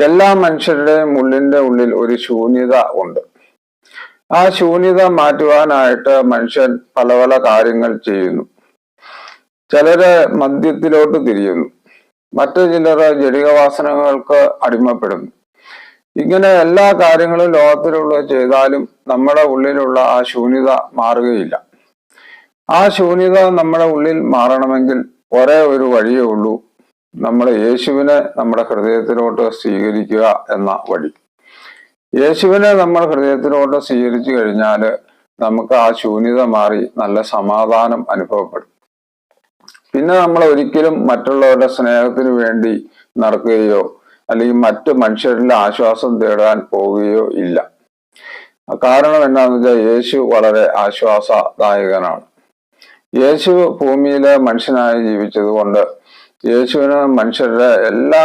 എല്ലാ മനുഷ്യരുടെയും ഉള്ളിന്റെ ഉള്ളിൽ ഒരു ശൂന്യത ഉണ്ട്. ആ ശൂന്യത മാറ്റുവാനായിട്ട് മനുഷ്യൻ പല പല കാര്യങ്ങൾ ചെയ്യുന്നു. ചിലര് മദ്യത്തിലോട്ട് തിരിയുന്നു. മറ്റു ചിലർ ജടികവാസനകൾക്ക് അടിമപ്പെടുന്നു. ഇങ്ങനെ എല്ലാ കാര്യങ്ങളും ലോകത്തിലുള്ള ചെയ്താലും നമ്മുടെ ഉള്ളിലുള്ള ആ ശൂന്യത മാറുകയില്ല. ആ ശൂന്യത നമ്മുടെ ഉള്ളിൽ മാറണമെങ്കിൽ ഒരേ ഒരു വഴിയേ ഉള്ളൂ. നമ്മൾ യേശുവിനെ നമ്മുടെ ഹൃദയത്തിലോട്ട് സ്വീകരിക്കുക എന്ന വഴി. യേശുവിനെ നമ്മൾ ഹൃദയത്തിലോട്ട് സ്വീകരിച്ചു കഴിഞ്ഞാൽ നമുക്ക് ആ ശൂന്യത മാറി നല്ല സമാധാനം അനുഭവപ്പെടും. പിന്നെ നമ്മൾ ഒരിക്കലും മറ്റുള്ളവരുടെ സ്നേഹത്തിന് വേണ്ടി നടക്കുകയോ അല്ലെങ്കിൽ മറ്റു മനുഷ്യരിൽ ആശ്വാസം തേടാൻ പോവുകയോ ഇല്ല. കാരണം എന്താണെന്ന് വെച്ചാൽ യേശു വളരെ ആശ്വാസദായകനാണ്. യേശു ഭൂമിയിലെ മനുഷ്യനായി ജീവിച്ചത് കൊണ്ട് യേശുവിന് മനുഷ്യരുടെ എല്ലാ